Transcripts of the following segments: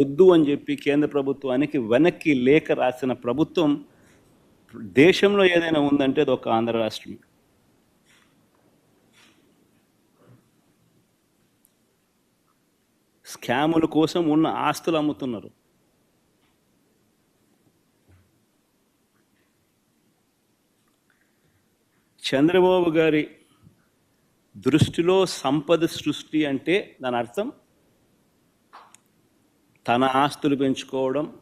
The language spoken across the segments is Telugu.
వద్దు అని చెప్పి కేంద్ర ప్రభుత్వానికి వెనక్కి లేఖ రాసిన ప్రభుత్వం దేశంలో ఏదైనా ఉందంటే అది ఒక ఆంధ్ర రాష్ట్రం స్కాముల కోసం ఉన్న ఆస్తులు అమ్ముతున్నారు. చంద్రబాబు గారి దృష్టిలో సంపద సృష్టి అంటే దాని అర్థం తన ఆస్తులు పెంచుకోవడం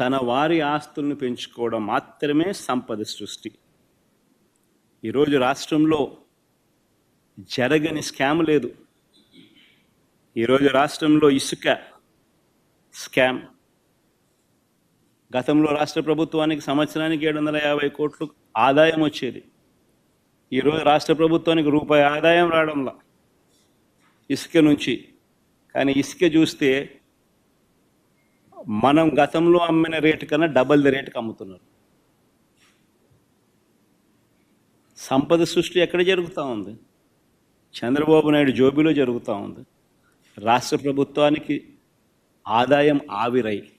తన వారి ఆస్తులను పెంచుకోవడం మాత్రమే సంపద సృష్టి. ఈరోజు రాష్ట్రంలో జరగని స్కామ్ లేదు. ఈరోజు రాష్ట్రంలో ఇసుక స్కామ్. గతంలో రాష్ట్ర ప్రభుత్వానికి సంవత్సరానికి ఏడు వందల యాభై కోట్లు ఆదాయం వచ్చేది. ఈరోజు రాష్ట్ర ప్రభుత్వానికి రూపాయి ఆదాయం రావడంలా. ఇసుక నుంచి కానీ ఇసుక చూస్తే మనం గతంలో అమ్మిన రేటు కన్నా డబల్ ది రేటుకి అమ్ముతున్నారు. సంపద సృష్టి ఎక్కడ జరుగుతూ ఉంది? చంద్రబాబు నాయుడు జోబీలో జరుగుతూ ఉంది. రాష్ట్ర ప్రభుత్వానికి ఆదాయం ఆవిరై.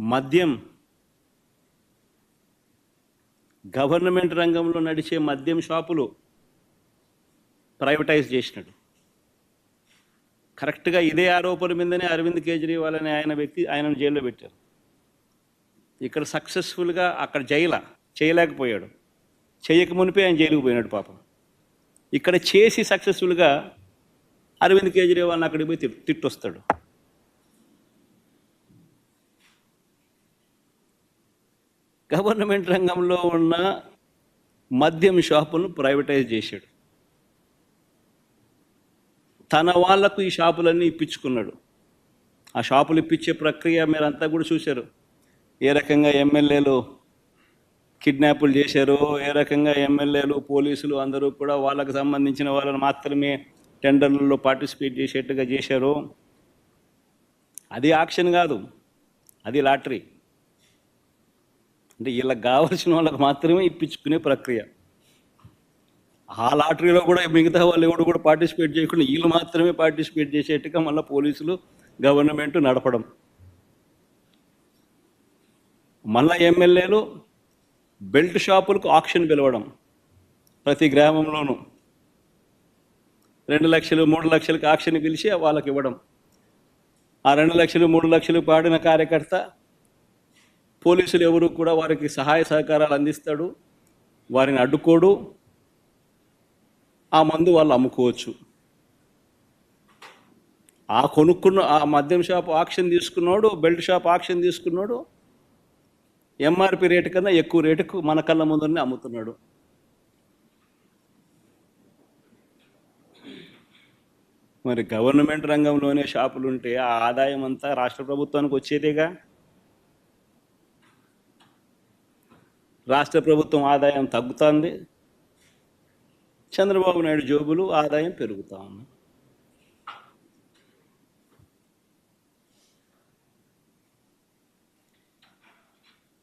మద్యం గవర్నమెంట్ రంగంలో నడిచే మద్యం షాపులు ప్రైవేటైజ్ చేసినాడు. కరెక్ట్గా ఇదే ఆరోపణ మీదనే అరవింద్ కేజ్రీవాల్ అనే ఆయన వ్యక్తి ఆయనను జైల్లో పెట్టారు. ఇక్కడ సక్సెస్ఫుల్గా అక్కడ జైల చేయలేకపోయాడు. చేయక మునిపే ఆయన జైలుకు పోయినాడు పాపం. ఇక్కడ చేసి సక్సెస్ఫుల్గా అరవింద్ కేజ్రీవాల్ని అక్కడికి పోయి తిట్టొస్తాడు. గవర్నమెంట్ రంగంలో ఉన్న మద్యం షాపులను ప్రైవేటైజ్ చేశాడు. తన వాళ్ళకు ఈ షాపులన్నీ ఇప్పించుకున్నాడు. ఆ షాపులు ఇప్పించే ప్రక్రియ మీరంతా కూడా చూశారు. ఏ రకంగా ఎమ్మెల్యేలు కిడ్నాపులు చేశారు ఏ రకంగా ఎమ్మెల్యేలు పోలీసులు అందరూ కూడా వాళ్ళకు సంబంధించిన వాళ్ళని మాత్రమే టెండర్లలో పార్టిసిపేట్ చేసేట్టుగా చేశారు. అది ఆక్షన్ కాదు అది లాటరీ. అంటే వీళ్ళకి కావాల్సిన వాళ్ళకి మాత్రమే ఇప్పించుకునే ప్రక్రియ. ఆ లాటరీలో కూడా మిగతా వాళ్ళు ఎవరు కూడా పార్టిసిపేట్ చేయకుండా వీళ్ళు మాత్రమే పార్టిసిపేట్ చేసేట్టుగా మళ్ళీ పోలీసులు గవర్నమెంట్ నడపడం. మళ్ళా ఎమ్మెల్యేలు బెల్ట్ షాపులకు ఆక్షన్ పిలవడం ప్రతి గ్రామంలోనూ. రెండు లక్షలు మూడు లక్షలకు ఆక్షన్ పిలిచి వాళ్ళకి ఇవ్వడం. ఆ రెండు లక్షలు మూడు లక్షలు పాడిన కార్యకర్త పోలీసులు ఎవరు కూడా వారికి సహాయ సహకారాలు అందిస్తాడు వారిని అడ్డుకోడు ఆ మందు వాళ్ళు అమ్ముకోవచ్చు. ఆ కొనుక్కున్న ఆ మద్యం షాప్ ఆక్షన్ తీసుకున్నాడు బెల్ట్ షాప్ ఆక్షన్ తీసుకున్నాడు ఎంఆర్పి రేటు కన్నా ఎక్కువ రేటుకు మన కళ్ళ ముందరనే అమ్ముతున్నాడు. మరి గవర్నమెంట్ రంగంలోనే షాపులు ఉంటే ఆ ఆదాయం అంతా రాష్ట్ర ప్రభుత్వానికి వచ్చేదేగా? రాష్ట్ర ప్రభుత్వం ఆదాయం తగ్గుతుంది. చంద్రబాబు నాయుడు జోబులు ఆదాయం పెరుగుతా ఉంది.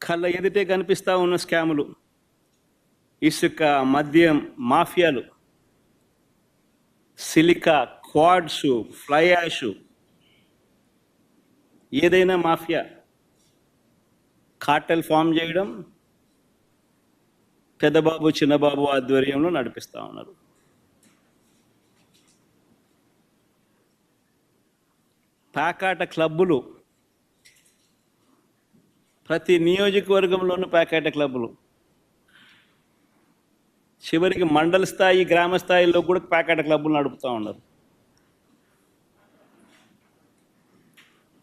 కళ్ళ ఎదుటే కనిపిస్తూ ఉన్న స్కాములు ఇసుక మద్యం మాఫియాలు సిలికా క్వాడ్స్ ఫ్లై యాష్ ఏదైనా మాఫియా. కార్టెల్ ఫామ్ చేయడం పెద్దబాబు చిన్నబాబు ఆధ్వర్యంలో నడిపిస్తూ ఉన్నారు. ప్యాకాట క్లబ్బులు ప్రతి నియోజకవర్గంలోనూ ప్యాకాట క్లబ్బులు. చివరికి మండల స్థాయి గ్రామ స్థాయిలో కూడా ప్యాకాట క్లబ్బులు నడుపుతూ ఉన్నారు.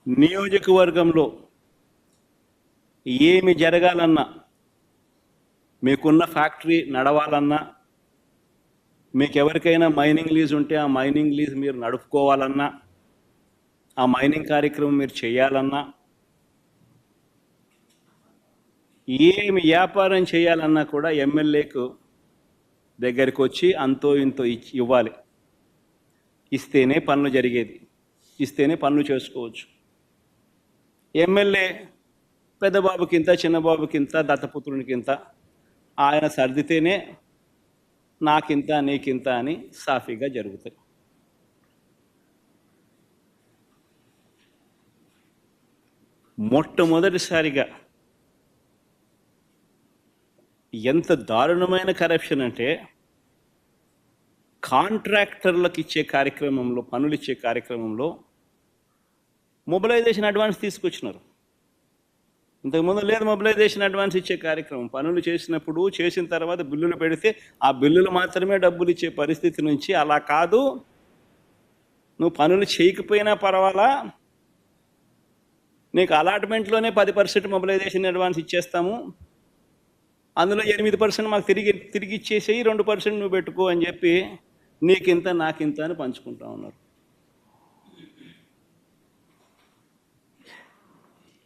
నియోజకవర్గంలో ఏమి జరగాలన్నా మీకున్న ఫ్యాక్టరీ నడవాలన్నా మీకు ఎవరికైనా మైనింగ్ లీజ్ ఉంటే ఆ మైనింగ్ లీజ్ మీరు నడుపుకోవాలన్నా ఆ మైనింగ్ కార్యక్రమం మీరు చేయాలన్నా ఏమి వ్యాపారం చేయాలన్నా కూడా ఎమ్మెల్యేకు దగ్గరికి వచ్చి అంతో ఇంతో ఇచ్చి ఇవ్వాలి. ఇస్తేనే పనులు జరిగేది. ఇస్తేనే పనులు చేసుకోవచ్చు. ఎమ్మెల్యే పెద్దబాబుకింత చిన్నబాబుకింత దత్తపుత్రునికింత ఆయన సర్దితేనే నాకింత నీకింత అని సాఫీగా జరుగుతాయి. మొట్టమొదటిసారిగా ఎంత దారుణమైన కరప్షన్ అంటే కాంట్రాక్టర్లకు ఇచ్చే కార్యక్రమంలో పనులు ఇచ్చే కార్యక్రమంలో మొబలైజేషన్ అడ్వాన్స్ తీసుకొచ్చినారు. ఇంతకుముందు లేదు మొబిలైజేషన్ అడ్వాన్స్ ఇచ్చే కార్యక్రమం. పనులు చేసినప్పుడు చేసిన తర్వాత బిల్లులు పెడితే ఆ బిల్లులు మాత్రమే డబ్బులు ఇచ్చే పరిస్థితి నుంచి అలా కాదు. నువ్వు పనులు చేయకపోయినా పర్వాలా? నీకు అలాట్మెంట్లోనే పది పర్సెంట్ మొబిలైజేషన్ అడ్వాన్స్ ఇచ్చేస్తాము. అందులో ఎనిమిది పర్సెంట్ మాకు తిరిగి తిరిగి ఇచ్చేసేయి రెండు పర్సెంట్ నువ్వు పెట్టుకో అని చెప్పి నీకింత నాకింత అని పంచుకుంటా ఉన్నారు.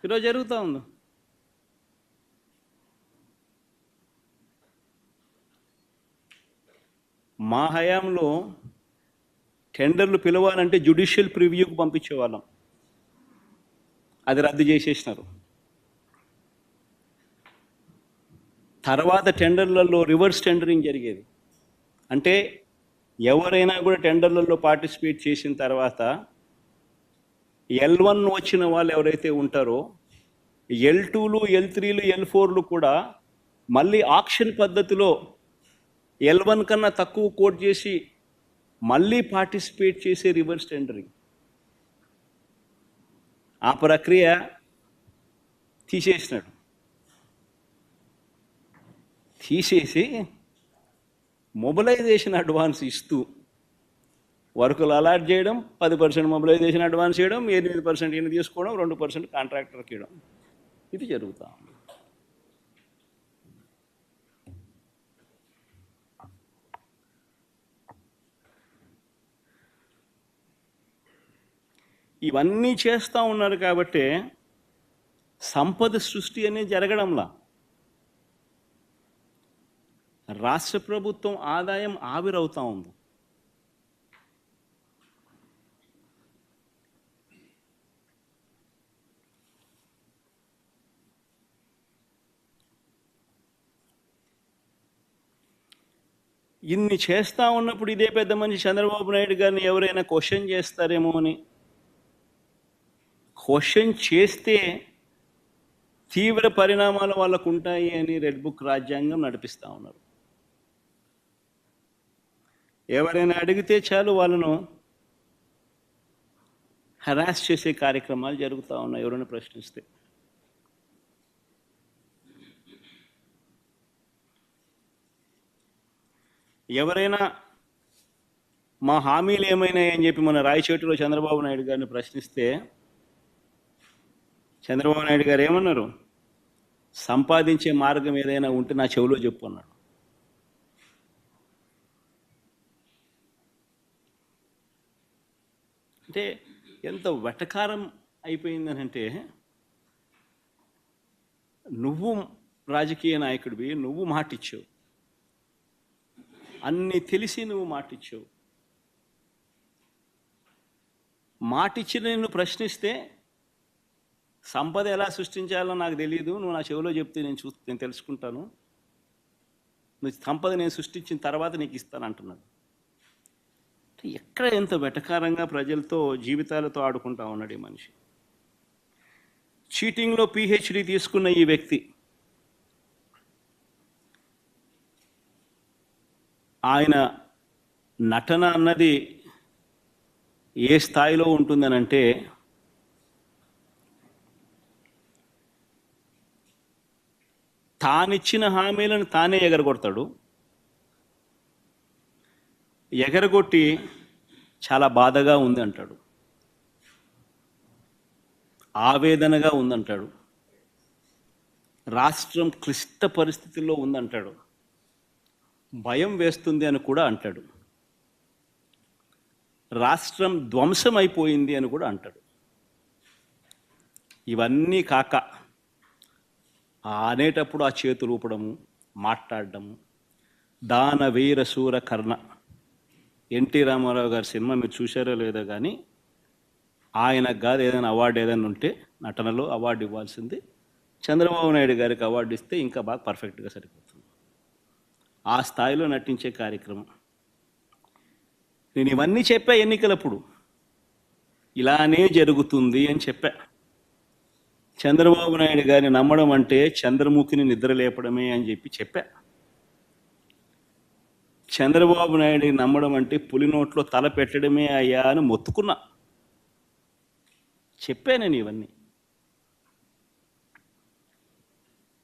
ఈరోజు జరుగుతూ ఉంది. మా హయాంలో టెండర్లు పిలవాలంటే జ్యుడిషియల్ ప్రివ్యూకి పంపించేవాళ్ళం. అది రద్దు చేసేసినారు. తర్వాత టెండర్లలో రివర్స్ టెండరింగ్ జరిగేది. అంటే ఎవరైనా కూడా టెండర్లలో పార్టిసిపేట్ చేసిన తర్వాత ఎల్ వన్ వచ్చిన వాళ్ళు ఎవరైతే ఉంటారో ఎల్ టూలు ఎల్ త్రీలు ఎల్ ఫోర్లు కూడా మళ్ళీ ఆక్షన్ పద్ధతిలో ఎల్ వన్ కన్నా తక్కువ కోట్ చేసి మళ్ళీ పార్టిసిపేట్ చేసే రివర్స్ టెండరింగ్ ఆ ప్రక్రియ తీసేసినాడు. తీసేసి మొబిలైజేషన్ అడ్వాన్స్ ఇస్తూ వర్కులు అలాట్ చేయడం పది పర్సెంట్ మొబిలైజేషన్ అడ్వాన్స్ చేయడం ఎనిమిది పర్సెంట్ ఈయన తీసుకోవడం రెండు పర్సెంట్ కాంట్రాక్టర్కి ఇవ్వడం. ఇది జరుగుతా ఉంది ఇవన్నీ చేస్తూ ఉన్నారు కాబట్టి సంపద సృష్టి అనేది జరగడంలా. రాష్ట్ర ప్రభుత్వం ఆదాయం ఆవిరవుతా ఉంది. ఇన్ని చేస్తా ఉన్నప్పుడు ఇదే పెద్ద మనిషి చంద్రబాబు నాయుడు గారిని ఎవరైనా క్వశ్చన్ చేస్తారేమో అని క్వశ్చన్ చేస్తే తీవ్ర పరిణామాలు వాళ్ళకు ఉంటాయి అని రెడ్ బుక్ రాజ్యాంగం నడిపిస్తూ ఉన్నారు. ఎవరైనా అడిగితే చాలు వాళ్ళను హరాస్ చేసే కార్యక్రమాలు జరుగుతూ ఉన్నాయి ఎవరైనా ప్రశ్నిస్తే. ఎవరైనా మా హామీలు ఏమైనాయని అని చెప్పి మన రాయచేటిలో చంద్రబాబు నాయుడు గారిని ప్రశ్నిస్తే చంద్రబాబు నాయుడు గారు ఏమన్నారు? సంపాదించే మార్గం ఏదైనా ఉంటే నా చెవిలో చెప్పు అన్నాడు. అంటే ఎంత వెటకారం అయిపోయిందనంటే నువ్వు రాజకీయ నాయకుడివి నువ్వు మాటిచ్చావు. అన్ని తెలిసి నువ్వు మాటిచ్చావు. మాటిచ్చిన నిన్ను ప్రశ్నిస్తే సంపద ఎలా సృష్టించాలో నాకు తెలియదు నువ్వు నా చెవిలో చెప్తే నేను చూ నేను తెలుసుకుంటాను. నువ్వు సంపద నేను సృష్టించిన తర్వాత నీకు ఇస్తాను అంటున్నాడు. ఎక్కడ ఎంత వెటకారంగా ప్రజలతో జీవితాలతో ఆడుకుంటా ఉన్నాడు ఈ మనిషి. చీటింగ్లో పిహెచ్డి తీసుకున్న ఈ వ్యక్తి ఆయన నటన అన్నది ఏ స్థాయిలో ఉంటుందనంటే తానిచ్చిన హామీలను తానే ఎగరగొడతాడు. ఎగరగొట్టి చాలా బాధగా ఉంది అంటాడు ఆవేదనగా ఉందంటాడు. రాష్ట్రం క్లిష్ట పరిస్థితుల్లో ఉందంటాడు. భయం వేస్తుంది అని కూడా అంటాడు. రాష్ట్రం ధ్వంసం అయిపోయింది అని కూడా అంటాడు. ఇవన్నీ కాక ఆ అనేటప్పుడు ఆ చేతులు ఊపడము మాట్లాడడము. దాన వీర శూర కర్ణ. ఎన్టీ రామారావు గారి సినిమా మీరు చూశారో లేదో కానీ ఆయనకు కాదు ఏదైనా అవార్డు ఏదైనా ఉంటే నటనలో అవార్డు ఇవ్వాల్సింది. చంద్రబాబు నాయుడు గారికి అవార్డు ఇస్తే ఇంకా బాగా పర్ఫెక్ట్గా సరిపోతుంది. ఆ స్థాయిలో నటించే కార్యక్రమం. నేను ఇవన్నీ చెప్పా ఎన్నికలప్పుడు. ఇలానే జరుగుతుంది అని చెప్పా. చంద్రబాబు నాయుడు గారిని నమ్మడం అంటే చంద్రముఖిని నిద్ర లేపడమే అని చెప్పి చెప్పా. చంద్రబాబు నాయుడిని నమ్మడం అంటే పులి నోట్లో తల పెట్టడమే అయ్యా అని మొత్తుకున్నా. చెప్పా నేను ఇవన్నీ.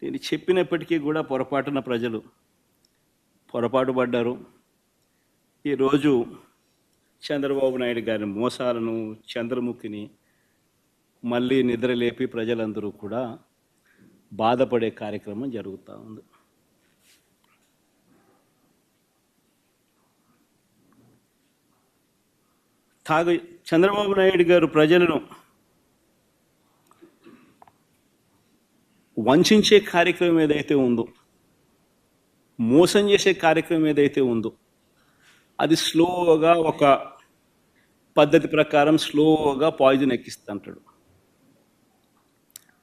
నేను చెప్పినప్పటికీ కూడా పొరపాటున ప్రజలు పొరపాటు పడ్డారు. ఈరోజు చంద్రబాబు నాయుడు గారి మోసాలను చంద్రముఖిని మళ్ళీ నిద్రలేపి ప్రజలందరూ కూడా బాధపడే కార్యక్రమం జరుగుతూ ఉంది. తాగు చంద్రబాబు నాయుడు గారు ప్రజలను వంచే కార్యక్రమం ఏదైతే ఉందో మోసం చేసే కార్యక్రమం ఏదైతే ఉందో అది స్లోగా ఒక పద్ధతి ప్రకారం స్లోగా పాయిజన్ ఎక్కిస్తుంటాడు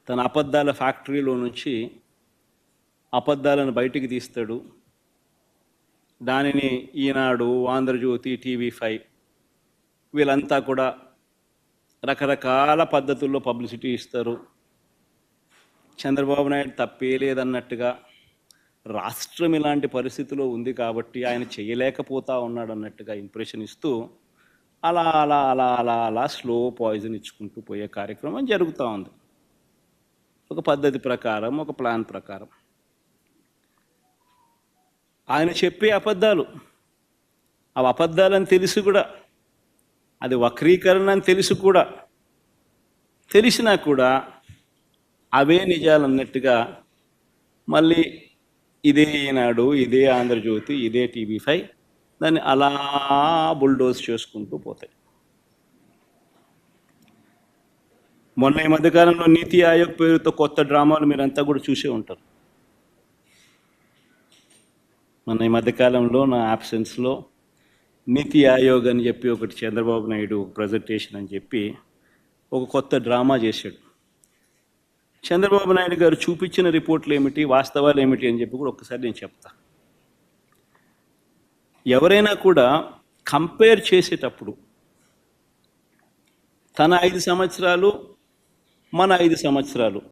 తన అబద్ధాల ఫ్యాక్టరీలో నుంచి అబద్ధాలను బయటికి తీస్తాడు. దానిని ఈనాడు ఆంధ్రజ్యోతి టీవీ ఫైవ్ వీళ్ళంతా కూడా రకరకాల పద్ధతుల్లో పబ్లిసిటీ ఇస్తారు. చంద్రబాబు నాయుడు తప్పే లేదన్నట్టుగా రాష్ట్రం ఇలాంటి పరిస్థితిలో ఉంది కాబట్టి ఆయన చేయలేకపోతా ఉన్నాడు అన్నట్టుగా ఇంప్రెషన్ ఇస్తూ అలా అలా అలా అలా అలా స్లో పాయిజన్ ఇచ్చుకుంటూ పోయే కార్యక్రమం జరుగుతూ ఉంది. ఒక పద్ధతి ప్రకారం ఒక ప్లాన్ ప్రకారం. ఆయన చెప్పే అబద్ధాలు ఆ అబద్ధాలని తెలిసి కూడా అది వక్రీకరణ అని తెలిసి కూడా తెలిసినా కూడా అవే నిజాలు అన్నట్టుగా మళ్ళీ ఇదే ఈనాడు ఇదే ఆంధ్రజ్యోతి ఇదే టీవీ ఫైవ్ దాన్ని అలా బుల్డోజ్ చేసుకుంటూ పోతాయి. మొన్న ఈ మధ్యకాలంలో నీతి ఆయోగ్ పేరుతో కొత్త డ్రామాలు మీరంతా కూడా చూసే ఉంటారు. మొన్న ఈ మధ్యకాలంలో నా ఆబ్సెన్స్లో నీతి ఆయోగ్ అని చెప్పి ఒకటి చంద్రబాబు నాయుడు ప్రజెంటేషన్ అని చెప్పి ఒక కొత్త డ్రామా చేశాడు. చంద్రబాబు నాయుడు గారు చూపించిన రిపోర్ట్లు ఏమిటి వాస్తవాలు ఏమిటి అని చెప్పి కూడా ఒక్కసారి నేను చెప్తా. ఎవరైనా కూడా కంపేర్ చేసేటప్పుడు తన ఐదు సంవత్సరాలు మన ఐదు సంవత్సరాలు.